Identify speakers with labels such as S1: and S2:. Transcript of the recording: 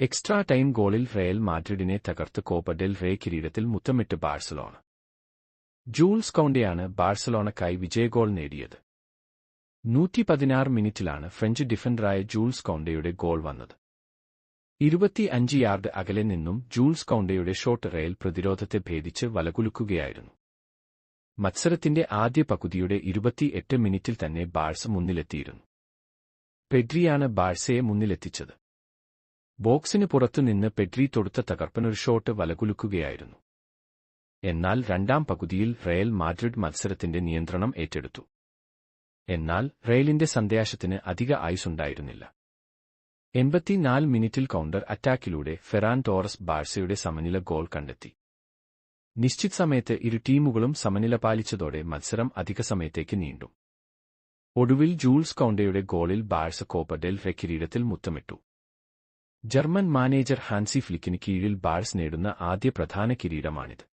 S1: Extra time ഗോളിൽ Real മാഡ്രിഡിനെ തകർത്ത് കോപ്പ ഡെൽ റേ കിരീടത്തിൽ മുത്തമിട്ട് ബാഴ്സലോണ. ജൂൾസ് കൗണ്ടെയാണ് ബാഴ്സലോണക്കായി വിജയഗോൾ നേടിയത്. നൂറ്റി പതിനാറ് മിനിറ്റിലാണ് ഫ്രഞ്ച് ഡിഫൻഡറായ ജൂൾസ് കൗണ്ടയുടെ ഗോൾ വന്നത്. ഇരുപത്തി അഞ്ച് യാർഡ് അകലെ നിന്നും ജൂൾസ് കൗണ്ടയുടെ ഷോട്ട് റയൽ പ്രതിരോധത്തെ ഭേദിച്ച് വലകുലുക്കുകയായിരുന്നു. മത്സരത്തിന്റെ ആദ്യ പകുതിയുടെ ഇരുപത്തിയെട്ട് മിനിറ്റിൽ തന്നെ ബാഴ്സ മുന്നിലെത്തിയിരുന്നു. പെഡ്രിയാണ് ബാഴ്സയെ മുന്നിലെത്തിച്ചത്. ബോക്സിന് പുറത്തുനിന്ന് പെട്രി തൊടുത്ത തകർപ്പനൊരു ഷോട്ട് വലകുലുക്കുകയായിരുന്നു. എന്നാൽ രണ്ടാം പകുതിയിൽ റയൽ മാഡ്രിഡ് മത്സരത്തിന്റെ നിയന്ത്രണം ഏറ്റെടുത്തു. എന്നാൽ റയലിന്റെ സന്ദേശത്തിന് അധിക ആയുസുണ്ടായിരുന്നില്ല. എൺപത്തിനാല് മിനിറ്റിൽ കൗണ്ടർ അറ്റാക്കിലൂടെ ഫെറാൻ ടോറസ് ബാഴ്സയുടെ സമനില ഗോൾ കണ്ടെത്തി. നിശ്ചിത സമയത്ത് ഇരു ടീമുകളും സമനില പാലിച്ചതോടെ മത്സരം അധിക സമയത്തേക്ക് നീണ്ടു. ഒടുവിൽ ജൂൾസ് കൗണ്ടയുടെ ഗോളിൽ ബാഴ്സ കോപ്പ ഡെൽ കിരീടത്തിൽ മുത്തമിട്ടു. ജർമ്മൻ മാനേജർ ഹാൻസി ഫ്ലിക്കിന് കീഴിൽ ബാഴ്സ് നേടുന്ന ആദ്യ പ്രധാന കിരീടമാണിത്.